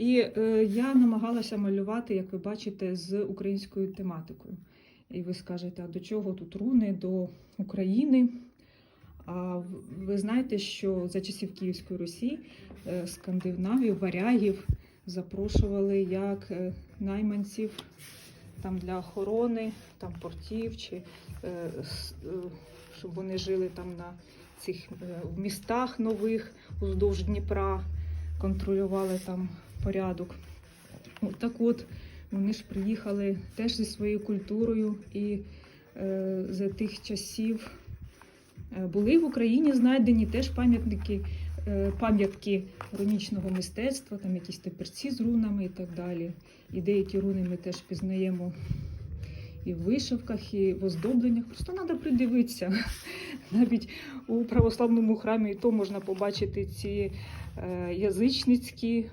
І е, я намагалася малювати, як ви бачите, з українською тематикою. І ви скажете, а до чого тут руни до України? А ви знаєте, що за часів Київської Русі е, скандинавів, варягів запрошували як е, найманців там для охорони, там портів, чи щоб вони жили там на цих в містах нових уздовж Дніпра, контролювали там порядок. От так от вони ж приїхали теж зі своєю культурою і е, за тих часів е, були в Україні знайдені теж пам'ятники, е, пам'ятки рунічного мистецтва, там якісь теперці з рунами і так далі. І деякі руни ми теж пізнаємо і в вишивках, і в оздобленнях. Просто треба придивитися. Навіть у православному храмі і то можна побачити ці е, язичницькі